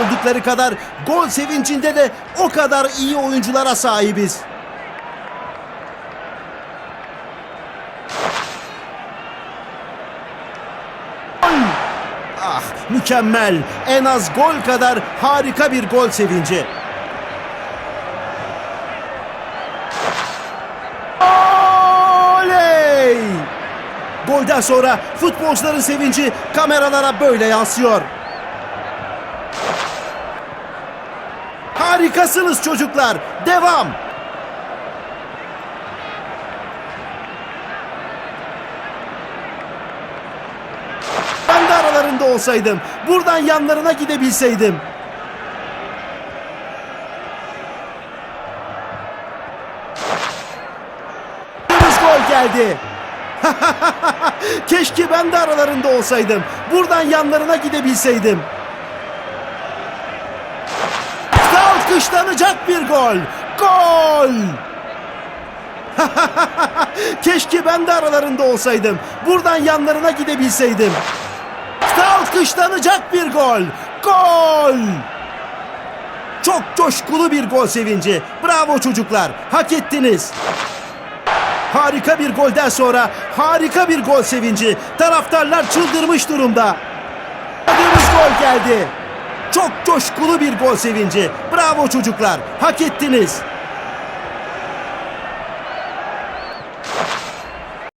oldukları kadar gol sevincinde de o kadar iyi oyunculara sahibiz. Ah mükemmel. En az gol kadar harika bir gol sevinci. Oley! Golden sonra futbolcuların sevinci kameralara böyle yansıyor. Harikasınız çocuklar. Devam. Ben de aralarında olsaydım. Buradan yanlarına gidebilseydim. Gol geldi. Keşke ben de aralarında olsaydım. Buradan yanlarına gidebilseydim. Alkışlanacak bir gol. Gol! Keşke ben de aralarında olsaydım. Buradan yanlarına gidebilseydim. Alkışlanacak bir gol. Gol! Çok coşkulu bir gol sevinci. Bravo çocuklar. Hak ettiniz. Harika bir golden sonra harika bir gol sevinci. Taraftarlar çıldırmış durumda. Aradığımız gol geldi. Çok coşkulu bir gol sevinci. Bravo çocuklar. Hak ettiniz.